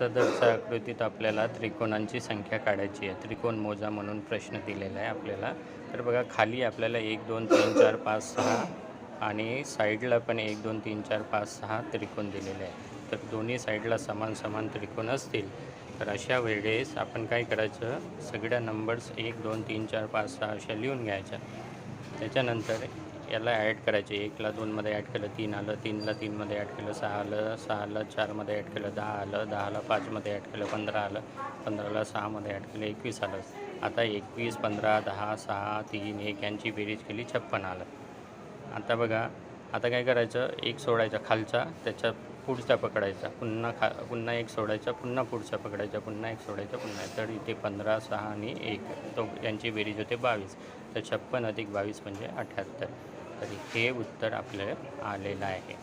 सदरच्या आकृतीत आपल्याला त्रिकोणांची संख्या काढायची आहे. त्रिकोण मोजा म्हणून प्रश्न दिलेला आहे आपल्याला. तर बघा खाली आपल्याला एक दोन तीन चार पाच सहा आणि साईडला पण एक दोन तीन चार पाच सहा त्रिकोण दिलेले आहे. तर दोन्ही साईडला समान समान त्रिकोण असतील. तर अशा वेळेस आपण काय करायचं? सगळ्या नंबर्स एक दोन तीन चार पाच सहा अशा लिहून घ्यायच्या. त्याच्यानंतर याला ॲड करायचे. एकला दोनमध्ये ॲड केलं तीन आलं तीनला तीनमध्ये ॲड केलं सहा आलं सहाला चारमध्ये ॲड केलं दहा आलं दहाला पाचमध्ये ॲड केलं पंधरा आलं पंधराला सहामध्ये ॲड केलं एकवीस आलं. आता एकवीस पंधरा दहा सहा तीन एक यांची बेरीज केली छप्पन आलं. आता बघा आता काय करायचं? एक सोडायचा खालचा त्याच्या पुढचा पकडायचा. पुन्हा खा पुन्हा एक सोडायचा पुन्हा पुढचा पकडायचा पुन्हा एक सोडायचा पुन्हा तर इथे पंधरा सहा आणि एक. तो यांची बेरीज होते बावीस. तर छप्पन अधिक बावीस म्हणजे अठ्ठ्याहत्तर तर हे उत्तर आपलं आलेलं आहे.